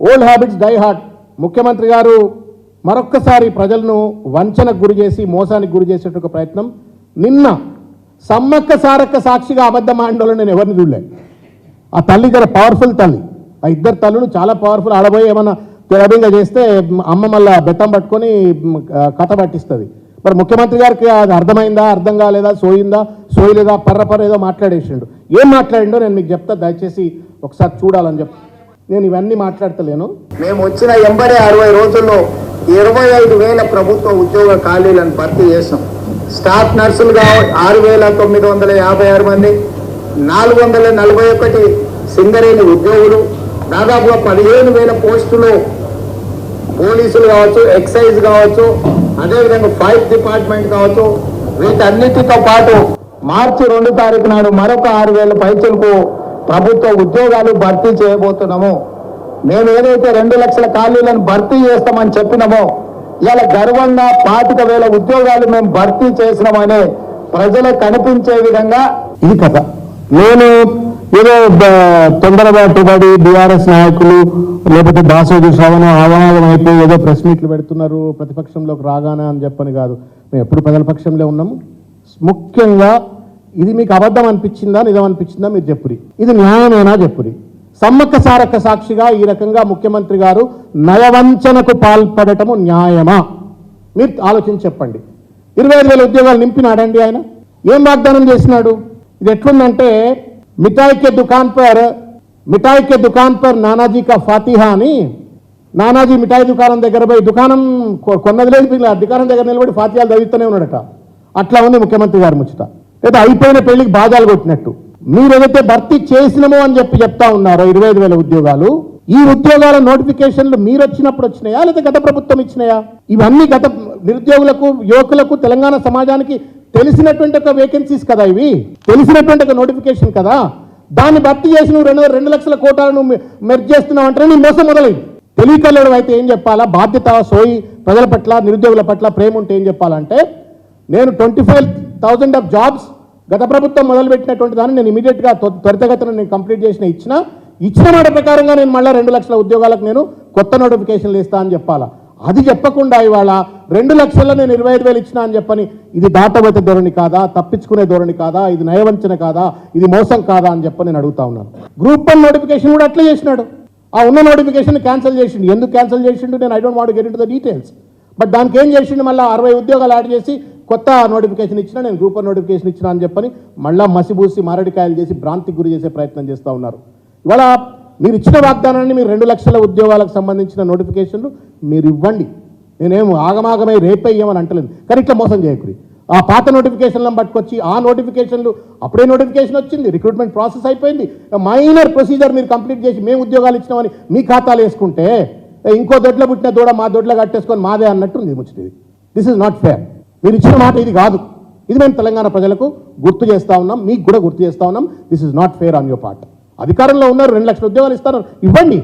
Old habits die hard. ముఖ్యమంత్రి గారు మరొక్కసారి ప్రజలను వంచనకు గురి చేసి మోసానికి గురి చేసేట ప్రయత్నం. నిన్న సమ్మక్క సారక్క సాక్షిగా అబద్ధం ఆడిన నేను ఎవరిని చూడలే. ఆ తల్లి జర పవర్ఫుల్ తల్లి. ఆ ఇద్దరు తల్లులు చాలా పవర్ఫుల్ ఆడబోయి ఏమన్నా తెరబింగా చేస్తే అమ్మ మళ్ళా బెత్తం పట్టుకొని కథ పట్టిస్తుంది. మరి ముఖ్యమంత్రి గారికి అది అర్థమైందా అర్థం కాలేదా సోయిందా సోయలేదా పర్ర పర్ర ఏదో మాట్లాడేసిండు. ఏం మాట్లాడిండో నేను మీకు చెప్తా దయచేసి ఒకసారి చూడాలని చెప్ నేను ఇవన్నీ మాట్లాడతలేను. మేము వచ్చిన ఎంబడే అరవై రోజుల్లో ఇరవై ఐదు వేల ప్రభుత్వ ఉద్యోగ ఖాళీలను భర్తీ చేసాం స్టాఫ్ నర్సులుగా ఆరు వేల తొమ్మిది వందల యాభై ఆరు మంది నాలుగు వందల నలభై ఒకటి సింగరేణి ఉద్యోగులు దాదాపుగా పదిహేను వేల పోస్టులు పోలీసులు కావచ్చు ఎక్సైజ్ కావచ్చు అదేవిధంగా ఫైర్ డిపార్ట్మెంట్ కావచ్చు వీటన్నిటితో పాటు మార్చి రెండు తారీఖు నాడు మరొక ఆరు వేల పైచలకు ప్రభుత్వ ఉద్యోగాలు భర్తీ చేయబోతున్నాము మేము ఏదైతే రెండు లక్షల ఖాళీలను భర్తీ చేస్తామని చెప్పినామో ఇలా గర్వంగా పాతిక వేల ఉద్యోగాలు మేము భర్తీ చేసినామని ప్రజలకు కనిపించే విధంగా ఇది కథ. నేను ఏదో బ- తొందరపాటు పడి బీఆర్ఎస్ నాయకులు లేకపోతే దాసోజు శ్రవణ ఆవాహనం అయిపోయి ఏదో ప్రెస్ మీట్లు పెడుతున్నారు ప్రతిపక్షంలోకి రాగానే అని చెప్పని కాదు. మేము ఎప్పుడు ప్రజల పక్షంలో ఉన్నాము? ముఖ్యంగా ఇది మీకు అబద్ధం అనిపించిందా నిజం అనిపించిందా మీరు చెప్పురి. ఇది న్యాయమేనా చెప్పురి. సమ్మక్క సారక్క సాక్షిగా ఈ రకంగా ముఖ్యమంత్రి గారు నయవంచనకు పాల్పడటము న్యాయమా? మీరు ఆలోచించి చెప్పండి. ఇరవై ఐదు వేల ఉద్యోగాలు నింపినాడండి ఆయన. ఏం వాగ్దానం చేసినాడు? ఇది ఎట్లుందంటే మిఠాయికే దుకాన్ పర్ మిఠాయికే దుకాన్ పర్ నానాజీ కా ఫాతిహా అని నానాజీ మిఠాయి దుకాణం దగ్గర పోయి దుకాణం కొ- కొన్నది లేదు దుకాణం దగ్గర నిలబడి ఫాతిహాలు చదువుతూనే ఉన్నాడట. అట్లా ఉంది ముఖ్యమంత్రి గారు ముచ్చట. లేదా అయిపోయిన పెళ్ళికి బాజాలు కొట్టినట్టు. మీరు ఏదైతే భర్తీ చేసినామో అని చెప్పి చెప్తా ఉన్నారో ఇరవై ఐదు వేల ఉద్యోగాలు ఈ ఉద్యోగాల నోటిఫికేషన్లు మీరు వచ్చినప్పుడు వచ్చినాయా? లేదా గత ప్రభుత్వం ఇచ్చినాయా? ఇవన్నీ గత నిరుద్యోగులకు యువకులకు తెలంగాణ సమాజానికి తెలిసినటువంటి ఒక వేకెన్సీస్ కదా ఇవి. తెలిసినటువంటి ఒక నోటిఫికేషన్ కదా. దాన్ని భర్తీ చేసి నువ్వు రెండు రెండు లక్షల కోటాలను మెర్జ్ చేస్తున్నావు అంటే నీ మోసం మొదలైంది. తెలివికల్లడు అయితే ఏం చెప్పాలా? బాధ్యత సోయి ప్రజల పట్ల నిరుద్యోగుల పట్ల ప్రేమ ఉంటే ఏం చెప్పాలంటే నేను twenty five thousand of jobs గత ప్రభుత్వం మొదలుపెట్టినటువంటి దాన్ని నేను ఇమీడియట్గా త్వరితగతిన నేను కంప్లీట్ చేసిన ఇచ్చిన. ఇచ్చిన మాట ప్రకారంగా నేను మళ్ళీ రెండు లక్షల ఉద్యోగాలకు నేను కొత్త నోటిఫికేషన్లు ఇస్తా అని చెప్పాలా? అది చెప్పకుండా ఇవాళ రెండు లక్షల్లో నేను ఇరవై ఐదు వేలు ఇచ్చినా అని చెప్పని ఇది దాటబోతే ధోరణి కాదా? తప్పించుకునే ధోరణి కాదా? ఇది నయవంచన కాదా? ఇది మోసం కాదా? అని చెప్పని నేను అడుగుతా ఉన్నాను. గ్రూప్ వన్ నోటిఫికేషన్ కూడా అట్లే చేసినాడు. ఆ ఉన్న నోటిఫికేషన్ క్యాన్సిల్ చేసిండు. ఎందుకు క్యాన్సిల్ చేసిండు? నేను I don't want get in the details. But దానికి ఏం చేసిండు? మళ్ళీ అరవై ఉద్యోగాలు యాడ్ చేసి కొత్త నోటిఫికేషన్ ఇచ్చిన నేను గ్రూప్ వన్ నోటిఫికేషన్ ఇచ్చిన అని చెప్పని మళ్ళీ మసిబూసి మారడికాయలు చేసి భ్రాంతికి గురి చేసే ప్రయత్నం చేస్తూ ఉన్నారు. ఇవాళ మీరు ఇచ్చిన వాగ్దానాన్ని మీరు రెండు లక్షల ఉద్యోగాలకు సంబంధించిన నోటిఫికేషన్లు మీరు ఇవ్వండి. నేనేం ఆగమాగమై రేపే ఇవ్వమని అంటలేదు. కానీ ఇట్లా మోసం చేయకురి. ఆ పాత నోటిఫికేషన్లను పట్టుకొచ్చి ఆ నోటిఫికేషన్లు అప్పుడే నోటిఫికేషన్ వచ్చింది. రిక్రూట్మెంట్ ప్రాసెస్ అయిపోయింది. మైనర్ ప్రొసీజర్ మీరు కంప్లీట్ చేసి మేము ఉద్యోగాలు ఇచ్చినామని మీ ఖాతాలు వేసుకుంటే ఇంకో దొడ్ల పుట్టిన దూడ మా దొడ్ల కట్టేసుకొని మాదే అన్నట్టుంది ముచ్చటిది. దిస్ ఇస్ నాట్ ఫేర్ మీరు ఇచ్చిన మాట ఇది కాదు. ఇది మేము తెలంగాణ ప్రజలకు గుర్తు చేస్తా ఉన్నాం మీకు కూడా గుర్తు చేస్తా ఉన్నాం. This is not fair on your part అధికారంలో ఉన్నారు రెండు లక్షల ఉద్యోగాలు ఇస్తారు. ఇవ్వండి.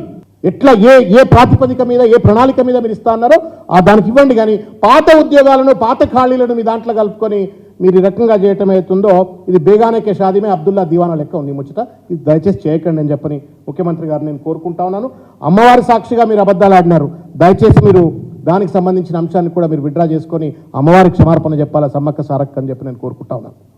ఎట్లా ఏ ఏ ప్రాతిపదిక మీద ఏ ప్రణాళిక మీద మీరు ఇస్తా అన్నారో ఆ దానికి ఇవ్వండి. కానీ పాత ఉద్యోగాలను పాత ఖాళీలను మీ దాంట్లో కలుపుకొని మీరు ఈ రకంగా చేయటం అవుతుందో ఇది బేగానేకే షాదిమే అబ్దుల్లా దివానా లెక్క ఉంది ముచ్చట. ఇది దయచేసి చేయకండి అని చెప్పని ముఖ్యమంత్రి గారు నేను కోరుకుంటా ఉన్నాను. అమ్మవారి సాక్షిగా మీరు అబద్ధాలు ఆడినారు. దయచేసి మీరు దానికి సంబంధించిన అంశాన్ని కూడా మీరు విడ్డ్రా చేసుకొని అమ్మవారికి క్షమార్పణ చెప్పాలా సమ్మక్క సారక్క అని చెప్పి నేను కోరుకుంటా ఉన్నాను.